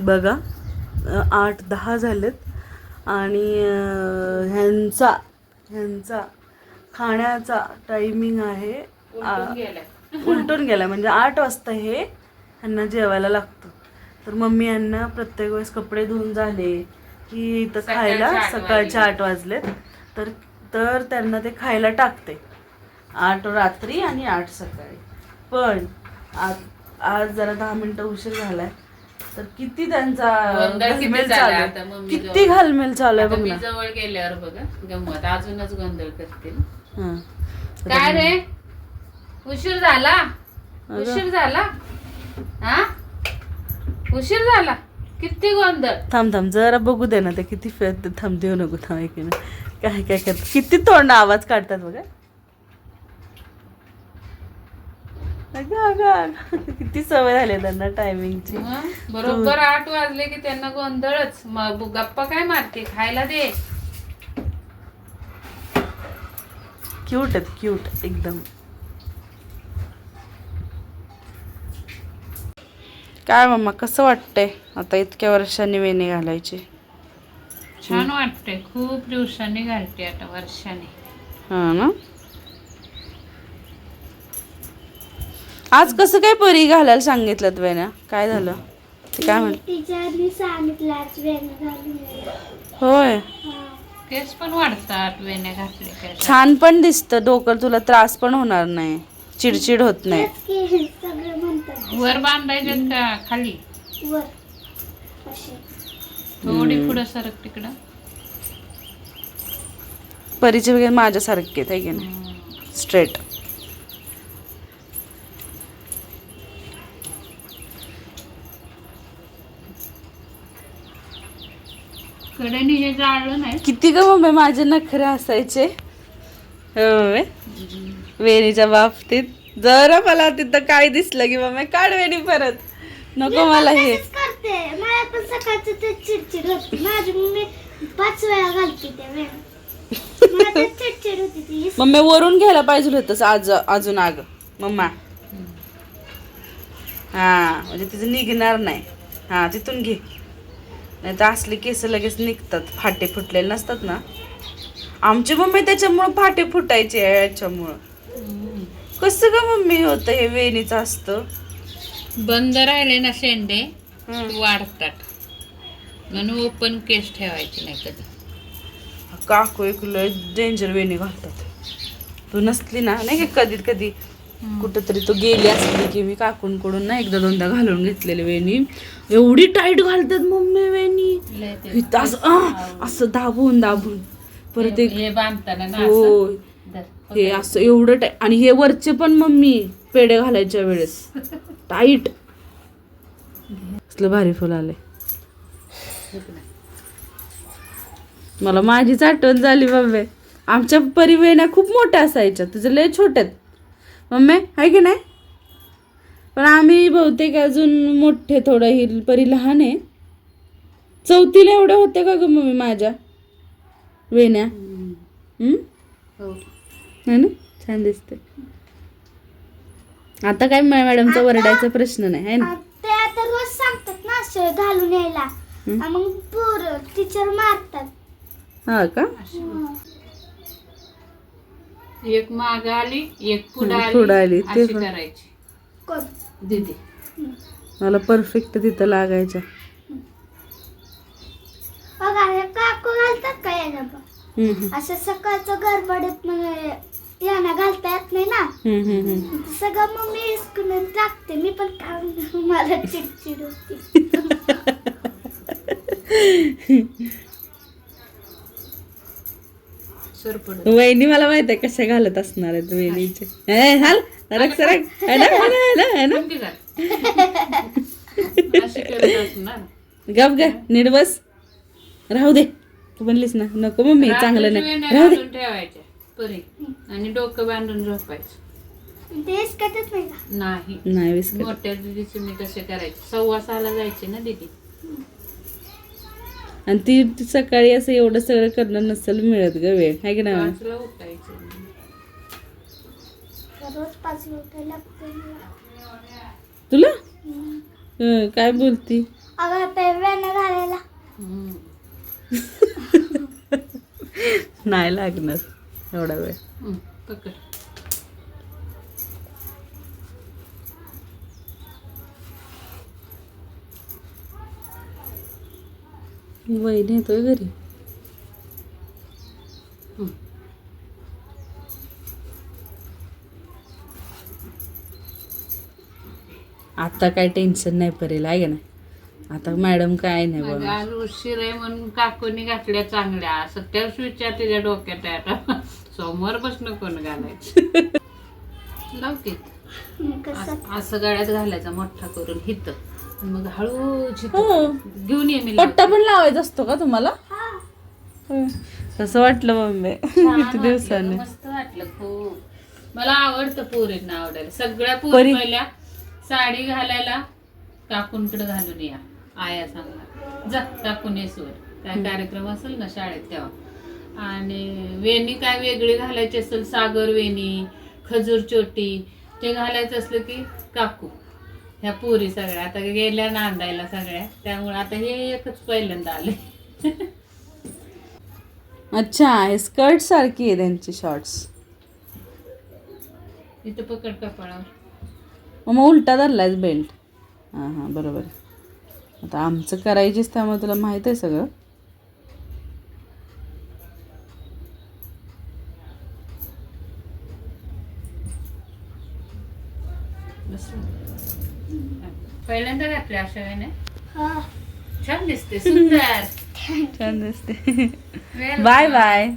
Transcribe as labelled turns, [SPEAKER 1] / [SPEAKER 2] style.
[SPEAKER 1] बघा आठ दहा झालेत. आणि ह्यांचा ह्यांचा खाण्याचा टायमिंग आहे उलटून गेला म्हणजे आठ वाजता हे ह्यांना जेवायला लागतं. तर मम्मी यांना प्रत्येक वेळेस कपडे धुवून झाले की इथं खायला सकाळचे आठ वाजलेत. तर तर त्यांना ते खायला टाकते. आठ रात्री आणि आठ सकाळी. पण आज आज जरा दहा मिनिटं उशीर झालाय. तर किती त्यांचा घालमेल चालू आहे. किती. घालमेल चालू आहे बघ ना.
[SPEAKER 2] जवळ गेल्यावर बघा गंमत. अजूनच गोंधळ करतील.
[SPEAKER 1] हां.
[SPEAKER 2] काय रे? उशीर झाला? उशीर झाला? हा? उशीर झाला? किती गोंधळ?
[SPEAKER 1] थांब थांब जरा बघू दे ना ते किती फेर थांब देऊ नको थांब एक. काय काय करतात किती तोंड आवाज काढतात बघा. अगं, अगं, अगं. किती सवय झाली त्यांना टायमिंगची
[SPEAKER 2] मग बरोबर आठ वाजले की त्यांना गोंधळच. मग गप्पा काय मारते? खायला दे.
[SPEAKER 1] क्यूट आहेत क्यूट एकदम. काय मम्मा कसं वाटतंय? आता इतक्या वर्षांनी वेणी घालायची.
[SPEAKER 2] छान वाटते खूप दिवसांनी घालते आता वर्षाने.
[SPEAKER 1] हा ना? आज कसं काय परी घालायला सांगितलं वेण्या? काय झालं? ते काय म्हण
[SPEAKER 3] टीचरनी सांगितलं आज वेण घालून ये.
[SPEAKER 1] होय.
[SPEAKER 3] हा.
[SPEAKER 2] केस पण वाढतात वेण्या घातले काय
[SPEAKER 1] छान पण दिसतं डोकं तुला त्रास पण होणार नाही. चिडचिड होत नाही.
[SPEAKER 3] तेच की सगळं म्हणतात.
[SPEAKER 2] वर बांधायचे का? खाली?
[SPEAKER 3] वर. असे.
[SPEAKER 2] थोडी पुढं सरक तिकडं.
[SPEAKER 1] परीचे वगैरे माझ्यासारखे आहेत, है की नाही? स्ट्रेट
[SPEAKER 2] हे जाळलं नाही.
[SPEAKER 1] किती ग मम्मी माझे नखरे असायचे. हो वेणीच्या बाबतीत. जरा मला तिथं काय दिसलं की मम्मी काढ वेणी परत. नको मला हे.
[SPEAKER 3] तसंच करते. मला पण सकाळचं ते चिडचिड होती. माझी मम्मी पाच वेळा घालते त्या वेळ मला ते चिडचिड होती ती.
[SPEAKER 1] मम्मी वरून घ्यायला पाहिजे होतं आज अजून आग. मम्मा. हा म्हणजे तिचं निघणार नाही. हा तिथून घे. नाही तर असले केस लगेच निघतात फाटे फुटलेले नसतात ना. आमची मम्मी त्याच्यामुळं फाटे फुटायचे याच्यामुळं. कसं का मम्मी होतं हे वेणीचं असतं?
[SPEAKER 2] बंद राहिले ना शेंडे. वाढतात. म्हणून ओपन केस ठेवायचे नाही कधी.
[SPEAKER 1] काकू एक डेंजर वेणी घालतात. तू नसली ना नाही का कधी कधी कुठंतरी तो गेली असली की मी काकूंकडून ना एकदा दोनदा घालून घेतलेली वेणी. एवढी टाईट घालतात मम्मी वेणी. असं दाबून दाबून. परत एक
[SPEAKER 2] हे असं.
[SPEAKER 1] होय.
[SPEAKER 2] धर.
[SPEAKER 1] हे असं एवढं टाईट आणि हे वरचे पण मम्मी पेढे घालायच्या वेळेस. टाईट असलं भारी फुल आले. मला माझीच आठवण झाली मम्मी आमच्या परिवेण्या खूप मोठ्या असायच्या. तुझं लय छोट्यात. मम्मी आहे की नाही? पण आम्ही बहुतेक अजून मोठे थोडं ही परी लहान आहे. चौथीला एवढ्या होत्या का ग मम्मी माझ्या? वेण्या?
[SPEAKER 2] हो.
[SPEAKER 1] है ना? छान दिसते आता काय मॅडमचा वरडायचा प्रश्न नाही है ना?
[SPEAKER 3] ते आता रोज सांगतात ना असं घालून यायला.
[SPEAKER 1] हं.
[SPEAKER 3] मग पोर टीचर मारतात.
[SPEAKER 1] हा का.
[SPEAKER 2] एक माग आली एक पुढे
[SPEAKER 1] पुढं आली.
[SPEAKER 2] आली
[SPEAKER 1] ते
[SPEAKER 2] अशी
[SPEAKER 1] पण.
[SPEAKER 2] करायची
[SPEAKER 3] कोण
[SPEAKER 2] दीदी
[SPEAKER 1] मला परफेक्ट तिथं लागायच्या
[SPEAKER 3] बघा हे काकू घालतात का याला बघ
[SPEAKER 1] हम्म, हम्म.
[SPEAKER 3] असं सकाळचं गडबडत मग यांना घालता येत नाही ना
[SPEAKER 1] हम्म, हम्म, हम्म.
[SPEAKER 3] ते सगळं मग मी हिसकून टाकते मी पण काय मला चिडचिड होती
[SPEAKER 1] वहिनी मला माहीत आहे कशा घालत असणार आहेत वहिनीचे. है है है है
[SPEAKER 2] घाल?
[SPEAKER 1] गप ग नीट बस. राहू दे. तू बनलीस ना नको मम्मी चांगलं नाही. राहू दे.
[SPEAKER 2] परी. आणि डोकं बांधून झोपायचं.
[SPEAKER 3] नाही
[SPEAKER 2] नाही. मोठ्या दिदीचे मी तसे करायचे. सव्वा सहाला जायचे ना दीदी.
[SPEAKER 1] आणि ती सकाळी असं एवढं सगळं करणं नसेल मिळत ग वेळ. आहे की
[SPEAKER 3] मला.
[SPEAKER 1] तुला? काय बोलती. नाही लागणार एवढा वेळ. वहिनी येतोय घरी. आता काय टेन्शन नाही पडेल आहे का नाही? आता मॅडम काय नाही बघा
[SPEAKER 2] आज उशीर आहे म्हणून काकूनी घातल्या चांगल्या. सत्यावीस विचार तिच्या डोक्यात आहे आता. सोमवार बसणं कोण घालायचं? लावते असं गळ्यात घालायचा मोठा करून हित. मग हळूच हिथं
[SPEAKER 1] हो.
[SPEAKER 2] घेऊन ये मी
[SPEAKER 1] पट्टा. पण लावायचा असतो का तुम्हाला?
[SPEAKER 3] हा.
[SPEAKER 1] कसं वाटलं मम्मी किती दिवसाने.
[SPEAKER 2] मस्त वाटलं खूप. मला आवडतं पोरींना आवडायला. सगळ्या
[SPEAKER 1] परी-
[SPEAKER 2] पहिल्या साडी घालायला काकूनकडे घालून या. आया सांगणार. जा टाकून येसवर काय कार्यक्रम असेल ना शाळेत तेव्हा. आणि वेणी काय वेगळी घालायची असेल सागर वेणी खजूर चोटी ते घालायचं असलं की काकू. ह्या पोरी सगळ्या. आता गेल्या नांदायला सगळ्या. त्यामुळे आता हे एकच पहिल्यांदा आले
[SPEAKER 1] अच्छा हे स्कर्ट सारखी आहे त्यांची शॉर्ट्स
[SPEAKER 2] इथं पकड कपाळावर.
[SPEAKER 1] मग उलटा धरलायच बेल्ट हां हां बरोबर. आता आमचं करायचीच त्यामुळे तुला माहीत आहे सगळं.
[SPEAKER 2] पहिल्यांदा घातले अशा वेळेने?
[SPEAKER 3] हा.
[SPEAKER 2] छान दिसते सुंदर.
[SPEAKER 1] छान दिसते. Bye bye